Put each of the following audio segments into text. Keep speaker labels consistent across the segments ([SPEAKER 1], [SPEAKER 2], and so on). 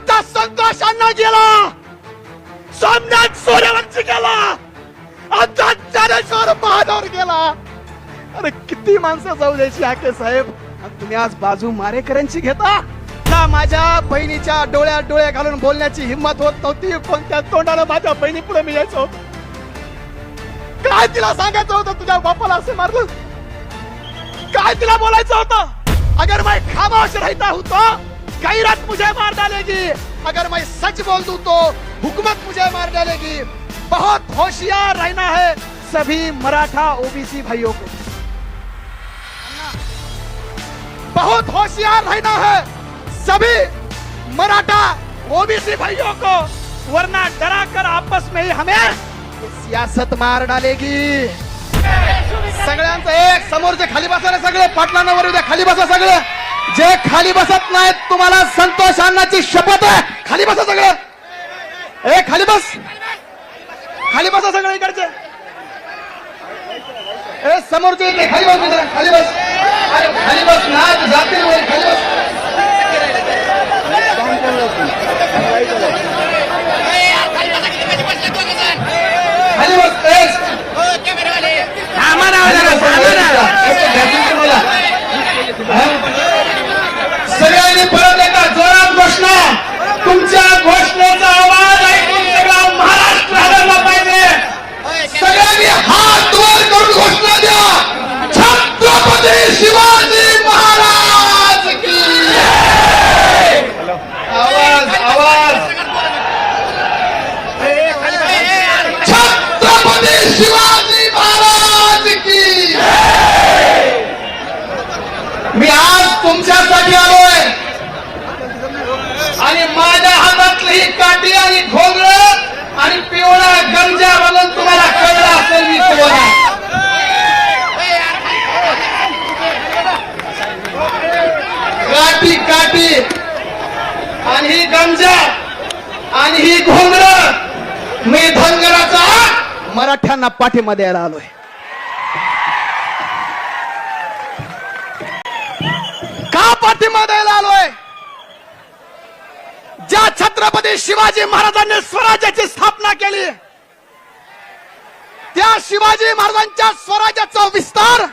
[SPEAKER 1] आमचा संतोष गेला सोमनाथ सूर्यवंशी गेला आमचा ज्ञानेश्वर गेला अरे किती माणसं जाऊ द्यायची आके साहेब? आणि तुम्ही आज बाजू मारेकऱ्यांची घेता? का माझ्या बहिणीच्या डोळ्यात डोळ्या घालून बोलण्याची हिंमत होत नव्हती. कोणत्या तोंडाला माझ्या बहिणी पुढे मी यायचो? काय तिला सांगायचं होतं तुझ्या बापाला असं मारलं? काय तिला बोलायचं होतं? अगर मैं खामोश रहता हूं तो गैरत मुझे मार डालेगी। अगर मैं सच बोल दूं तो हुकूमत मुझे मार डालेगी। बहुत होशियार रहना है सभी मराठा ओबीसी भाइयों को। बहुत होशियार रहना है सभी मराठा ओबीसी भाइयों को वरना डरा कर आपस में ही हमें सियासत मार डालेगी। सगळ्यांचं एक समोरचे खाली बसा सगळे सगळे वर उद्या खाली बसा सगळे। जे खाली बसत नाहीत तुम्हाला संतोष अण्णाची शपथ आहे. खाली बसा सगळे. ए खाली बस. खाली बसा सगळे इकडचे. ए समोरचे खाली बस खाली बस अरे खाली बस ना जातील वर, खाली बस खाली बस ए, सगळ्यांनी परत एकदा जोरात घोषणा तुमच्या घोषणेचा आवाज ऐकून सगळा महाराष्ट्र हादरला पाहिजे सगळ्यांनी हात वर करून घोषणा द्या छत्रपती शिवाजी महाराज की आवाज आवाज छत्रपती शिवाजी महाराज की मी आज तुमच्यासाठी आलोय. आणि माझ्या हातातली ही काठी आणि घोंगळ आणि पिवळा गंजा म्हणून तुम्हाला कळलं असेल मी कोण आहे. काठी काठी. आणि ही गंजा आणि ही घोंगड मी धनगराचा मराठ्यांना पाठीमध्ये यायला आलोय. पाठिंबा द्यायला आलोय ज्या छत्रपती शिवाजी महाराजांनी स्वराज्याची स्थापना केली त्या शिवाजी महाराजांच्या स्वराज्याचा विस्तार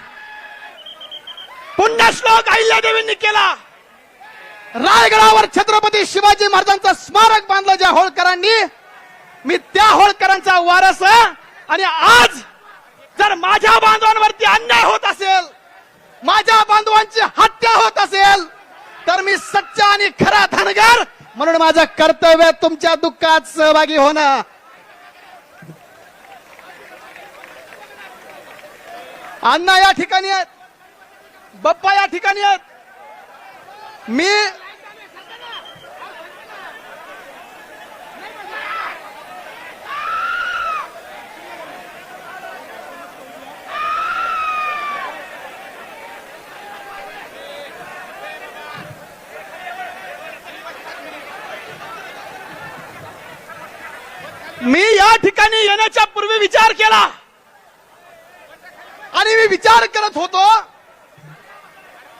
[SPEAKER 1] पुण्यश्लोक अहिल्यादेवींनी केला रायगडावर छत्रपती शिवाजी महाराजांचं स्मारक बांधलं ज्या होळकरांनी मी त्या होळकरांचा वारस आहे. आणि आज जर माझ्या बांधवांवरती अन्याय होत असेल माझ्या बांधवांची हत्या होत असेल तर मी सच्चा आणि खरा धनगर म्हणून माझं कर्तव्य तुमच्या दुःखात सहभागी होणं. अण्णा या ठिकाणी आहेत. बप्पा या ठिकाणी आहेत. मी मी या ठिकाणी येण्याच्या पूर्वी विचार केला. आणि मी विचार करत होतो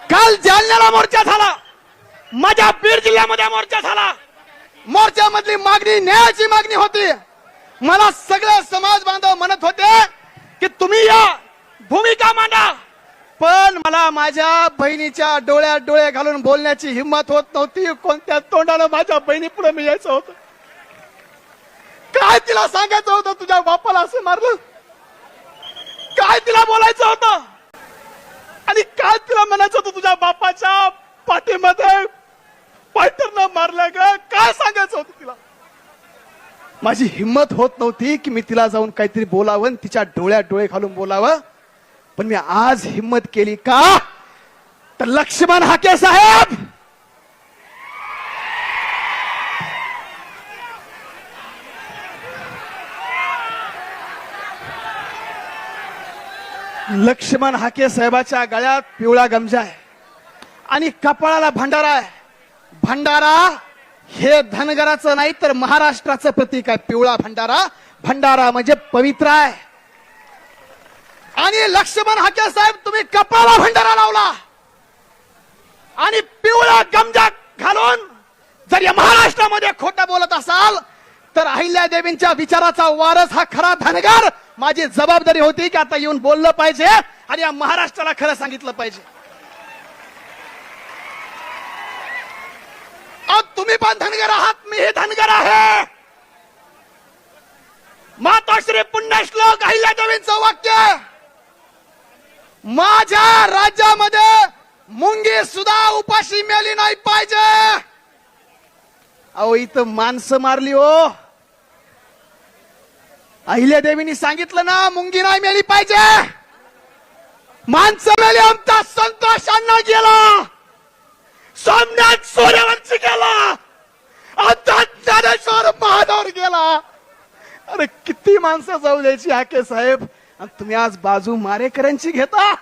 [SPEAKER 1] काल जालन्याला मोर्चा झाला. माझ्या बीड जिल्ह्यामध्ये मोर्चा झाला. मोर्चामधली मागणी न्यायाची मागणी होती. मला सगळे समाज बांधव म्हणत होते की तुम्ही या भूमिका मांडा. पण मला माझ्या बहिणीच्या डोळ्यात डोळे घालून बोलण्याची हिंमत होत नव्हती. कोणत्या तोंडानं माझ्या बहिणी पुढे मी यायचं होतं? काय तिला सांगायचं होतं तुझ्या बापाला असं मारलं? काय तिला बोलायचं होतं? आणि काय तिला म्हणायचं होतं तुझ्या बापाच्या पाठीमध्ये? पायटरनं मारलं ग. काय सांगायचं होतं तिला? माझी हिंमत होत नव्हती की मी तिला जाऊन काहीतरी बोलावं आणि तिच्या डोळ्यात डोळे घालून बोलावं. पण मी आज हिंमत केली का? तर लक्ष्मण हाके साहेब! लक्ष्मण हाके साहेबाच्या गळ्यात पिवळा गमजा आहे. आणि कपाळाला भंडारा आहे. भंडारा हे धनगराचं नाही तर महाराष्ट्राचं प्रतीक आहे. पिवळा भंडारा. भंडारा म्हणजे पवित्र आहे. आणि लक्ष्मण हाके साहेब तुम्ही कपाळा भंडारा लावला. आणि पिवळा गमजा घालून जर या महाराष्ट्रामध्ये खोटं बोलत असाल तर अहिल्या देवींच्या विचाराचा वारस हा खरा धनगार. माझी जबाबदारी होती की आता येऊन बोललं पाहिजे आणि या महाराष्ट्राला खरं सांगितलं पाहिजे. अहो, तुम्ही पण धनगर आहात मी हे धनगर आहे. मातोश्री पुण्यश्लोक अहिल्यादेवींचं वाक्य. माझ्या राज्यामध्ये मुंगी सुद्धा उपाशी मेली नाही पाहिजे. अहो इथं माणसं मारली हो. अहिल्यादेवीनी सांगितलं ना मुंगी नाही मेली पाहिजे. माणसं मेली आमचा संतोषांना गेला. सोमनाथ सूर्यवंशी गेला. आमचा ज्ञानेश्वर महादेवर गेला. अरे किती माणसं जाऊ द्यायची हाके साहेब. आणि तुम्ही आज बाजू मारेकरांची घेता.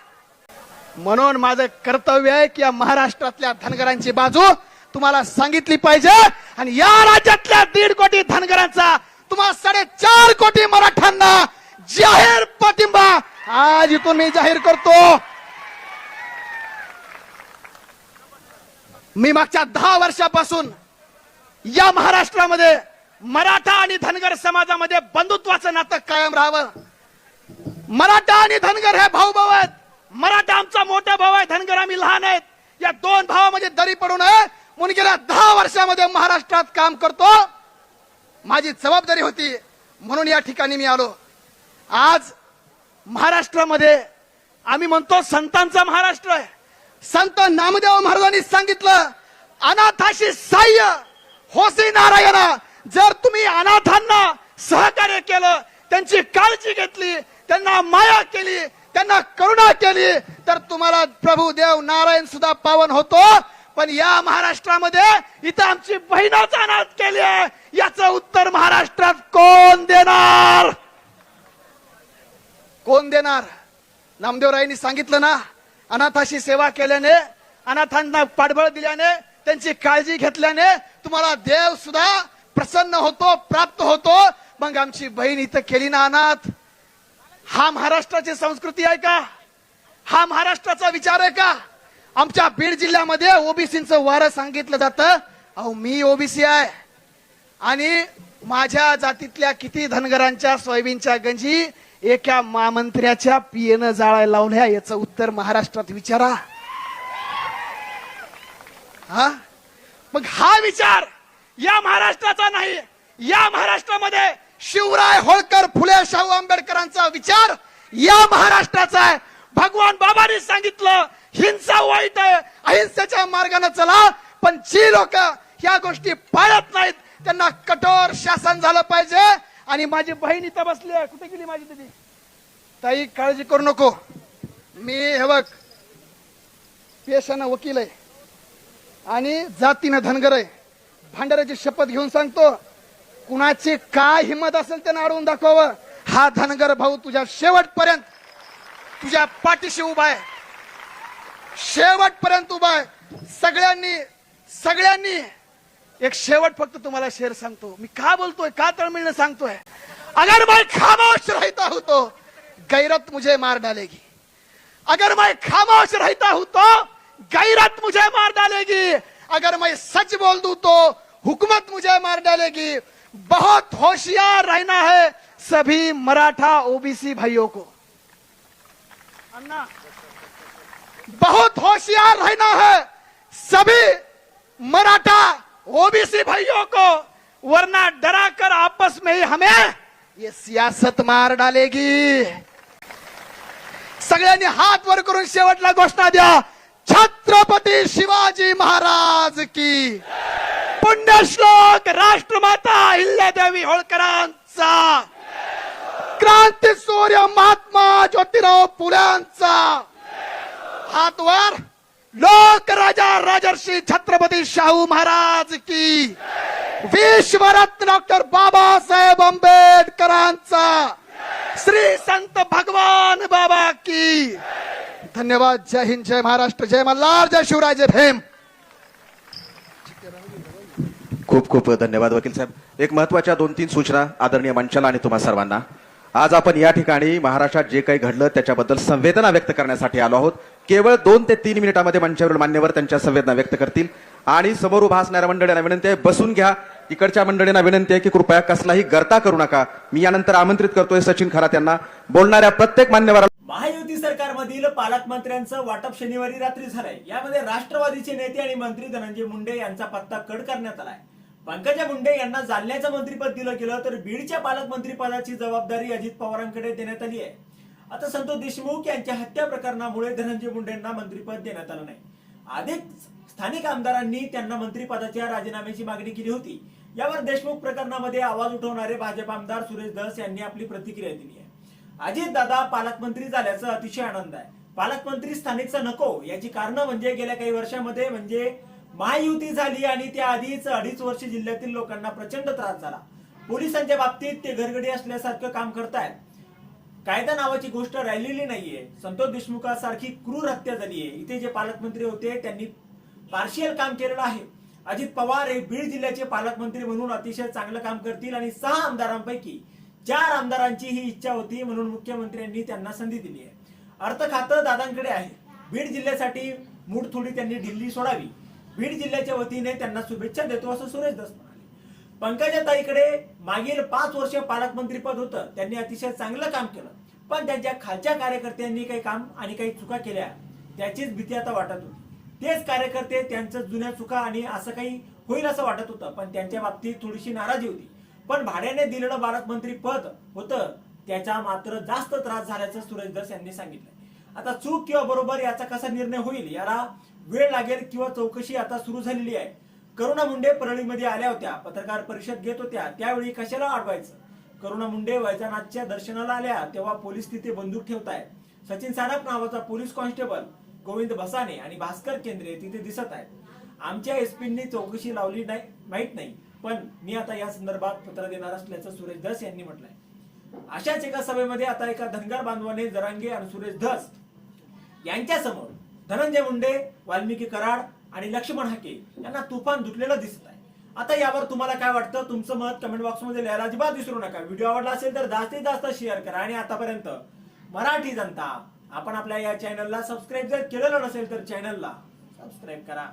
[SPEAKER 1] म्हणून माझं कर्तव्य आहे की या महाराष्ट्रातल्या धनगरांची बाजू तुम्हाला सांगितली पाहिजे. आणि या राज्यातल्या दीड कोटी धनगरांचा तुम्हा साडेचार कोटी मराठ्यांना जाहीर पाठिंबा आज इथून मी जाहीर करतो. मी मागच्या दहा वर्षापासून या महाराष्ट्रामध्ये मराठा आणि धनगर समाजामध्ये बंधुत्वाचं नातं कायम राहावं. मराठा आणि धनगर हे भाऊ भाऊ आहेत. मराठा आमचा मोठा भाऊ आहे धनगर आम्ही लहान आहेत. या दोन भावामध्ये दरी पडू नये. म्हणून गेल्या दहा वर्षामध्ये महाराष्ट्रात काम करतो. माझी जबाबदारी होती. म्हणून या ठिकाणी मी आलो. आज महाराष्ट्रामध्ये आम्ही म्हणतो संतांचा महाराष्ट्र आहे. संत नामदेव महाराजांनी सांगितलं अनाथाशी साह्य होसी नारायणा. जर तुम्ही अनाथांना सहकार्य केलं त्यांची काळजी घेतली त्यांना माया केली त्यांना करुणा केली तर तुम्हाला प्रभू देव नारायण सुद्धा पावन होतो. पण या महाराष्ट्रामध्ये इथं आमची बहिणच अनाथ केली आहे. याचं उत्तर महाराष्ट्रात कोण देणार? कोण देणार? नामदेवरायांनी सांगितलं ना अनाथाशी सेवा केल्याने अनाथांना पाठबळ दिल्याने त्यांची काळजी घेतल्याने तुम्हाला देव सुद्धा प्रसन्न होतो प्राप्त होतो. मग आमची बहीण इथं केली ना अनाथ? हा महाराष्ट्राची संस्कृती आहे का? हा महाराष्ट्राचा विचार आहे का? आमच्या बीड जिल्ह्यामध्ये ओबीसीचं वारं सांगितलं जातं. अहो मी ओबीसी आहे. आणि माझ्या जातीतल्या किती धनगरांच्या सोयाबीनच्या गंजी एका महामंत्र्याच्या पियेनं जाळायला लावल्या याचं उत्तर महाराष्ट्रात विचारा. हा? मग हा विचार या महाराष्ट्राचा नाही. या महाराष्ट्रामध्ये शिवराय होळकर फुले शाहू आंबेडकरांचा विचार या महाराष्ट्राचा आहे. भगवान बाबांनी सांगितलं हिंसा वाईट आहे अहिंसेच्या मार्गाने चला पण जी लोक ह्या गोष्टी पाळत नाहीत त्यांना कठोर शासन झालं पाहिजे. आणि माझी बहीण इथं बसली आहे. कुठे गेली माझी दिदी? ताई काळजी करू नको. मी हे बघ पेशानं वकील आहे. आणि जातीनं धनगर आहे. भांडाऱ्याची शपथ घेऊन सांगतो कुणाची काय हिंमत असेल त्यानं अडवून दाखवावं. हा धनगर भाऊ तुझ्या शेवटपर्यंत तुझ्या पाठीशी उभा आहे. शेवटपर्यंत उभा आहे. सगळ्यांनी सगळ्यांनी एक शेवट फक्त तुम्हाला शेर सांगतो. मी का बोलतोय का तळमिळणं सांगतोय? अगर मैं खामोश रहता हूं तो गैरत मुझे मार डालेगी. अगर मैं खामोश रहता हूं तो गैरत मुझे मार डालेगी. अगर मैं सच बोल दू तो हुकूमत मुझे मार डालेगी. बहुत होशियार रहना है सभी मराठा ओबीसी भाइयों को। अन्ना बहुत होशियार रहना है सभी मराठा ओबीसी भाइयों को वरना डरा कर आपस में ही हमें ये सियासत मार डालेगी। सगळ्यांनी हात वर करून शेवटला घोषणा द्या छत्रपती शिवाजी महाराज की। पुण्यश्लोक राष्ट्रमाता अहिल्यादेवी होळकरांचा क्रांती सूर्य महात्मा ज्योतिराव फुल्यांचा। हात वर लोक राजा राजर्षी छत्रपती शाहू महाराज की. विश्वरत्न डॉक्टर बाबासाहेब आंबेडकरांचा. श्री संत भगवान बाबा की. धन्यवाद. जय हिंद जय महाराष्ट्र जय मल्हार जय शिवराय जय भीम.
[SPEAKER 2] खूप खूप धन्यवाद वकील साहेब. एक महत्त्वाच्या दोन तीन सूचना आदरणीय मंचाला आणि तुम्हा सर्वांना. आज आपण या ठिकाणी महाराष्ट्रात जे काही घडलं त्याच्याबद्दल संवेदना व्यक्त करण्यासाठी आलो आहोत. केवळ दोन ते तीन मिनिटांमध्ये मंचावरील मान्यवर त्यांच्या संवेदना व्यक्त करतील. आणि समोर उभा असणाऱ्या मंडळींना विनंती आहे बसून घ्या. इकडच्या मंडळींना विनंती आहे की कृपया कसलाही गर्ता करू नका. मी यानंतर आमंत्रित करतोय सचिन खरात यांना. बोलणाऱ्या प्रत्येक मान्यवराला
[SPEAKER 3] महायुती सरकारमधील पालकमंत्र्यांचं वाटप शनिवारी रात्री झालंय. यामध्ये राष्ट्रवादीचे नेते आणि मंत्री धनंजय मुंडे यांचा पत्ता कड करण्यात आलाय. पंकजा मुंडे यांना जालन्याचं मंत्रीपद दिलं गेलं तर बीडच्या पालकमंत्री पदाची जबाबदारी अजित पवारांकडे देण्यात आली आहे. आता संतोष देशमुख यांच्या हत्या प्रकरणामुळे धनंजय मुंडेंना मंत्रीपद देण्यात आलं नाही. अधिक स्थानिक आमदारांनी त्यांना मंत्रिपदाच्या राजीनाम्याची मागणी केली होती. यावर देशमुख प्रकरणामध्ये आवाज उठवणारे भाजप आमदार सुरेश धस यांनी आपली प्रतिक्रिया दिली आहे. अजित दादा पालकमंत्री झाल्याचा अतिशय आनंद आहे. पालकमंत्री स्थानिकचा नको याची कारण म्हणजे गेल्या काही वर्षामध्ये म्हणजे महायुती झाली आणि त्या आधीच अडीच वर्ष जिल्ह्यातील लोकांना प्रचंड त्रास झाला. पोलिसांच्या बाबतीत ते घरगडी असल्यासारखं काम करतायत. कायदा नावाची गोष्ट राहिलेली नाहीये. संतोष देशमुखासारखी क्रूर हत्या झाली आहे. इथे जे पालकमंत्री होते त्यांनी पार्शियल काम केलेलं आहे. अजित पवार हे बीड जिल्ह्याचे पालकमंत्री म्हणून अतिशय चांगलं काम करतील आणि सहा आमदारांपैकी चार आमदारांची ही इच्छा होती म्हणून मुख्यमंत्र्यांनी त्यांना संधी दिली आहे. अर्थ खातं दादांकडे आहे. बीड जिल्ह्यासाठी मूड थोडी त्यांनी दिल्ली सोडावी. बीड जिल्ह्याच्या वतीने त्यांना शुभेच्छा देतो असं सुरेश दस पंकजाताईकडे मागील पाच वर्ष पालकमंत्री पद होतं. त्यांनी अतिशय चांगलं काम केलं. पण त्यांच्या खालच्या कार्यकर्त्यांनी काही काम आणि काही चुका केल्या. त्याचीच भीती आता वाटत होती. तेच कार्यकर्ते त्यांचं जुन्या चुका आणि असं काही होईल असं वाटत होतं पण त्यांच्या बाबतीत थोडीशी नाराजी होती. पण भाड्याने दिलेलं पालकमंत्री पद होतं त्याचा मात्र जास्त त्रास झाल्याचं सुरेश दस यांनी सांगितलं. आता चूक किंवा बरोबर याचा कसा निर्णय होईल याला वेळ लागेल किंवा चौकशी आता सुरू झालेली आहे. करुणा मुंडे परळीमध्ये आल्या होत्या. पत्रकार परिषद घेत होत्या. त्यावेळी कशाला अडवायचं करुणा मुंडे वैजनाथच्या दर्शनाला आल्या तेव्हा पोलीस तिथे बंदूक ठेवतायत. सचिन सानप नावाचा पोलीस कॉन्स्टेबल गोविंद बसाने आणि भास्कर केंद्रे तिथे दिसत आहेत. आमच्या एसपींनी चौकशी लावली नाही माहीत नाही. पण मी आता या संदर्भात पत्र देणार असल्याचं सुरेश धस यांनी म्हटलंय. अशाच एका सभेमध्ये आता एका धनगर बांधवाने जरांगे आणि सुरेश धस यांच्या समोर धनंजय मुंडे वाल्मिकी कराड आणि लक्ष्मण हाके यांना तुफान धुतलेलं दिसत आहे. आता यावर तुम्हाला काय वाटतं? तुमचं मत कमेंट बॉक्समध्ये लिहायला अजिबात विसरू नका. व्हिडिओ आवडला असेल तर जास्तीत जास्त शेअर करा आणि आतापर्यंत मराठी जनता आपण आपल्या या चॅनलला सबस्क्राईब जर केलेलं नसेल तर चॅनलला सबस्क्राईब करा.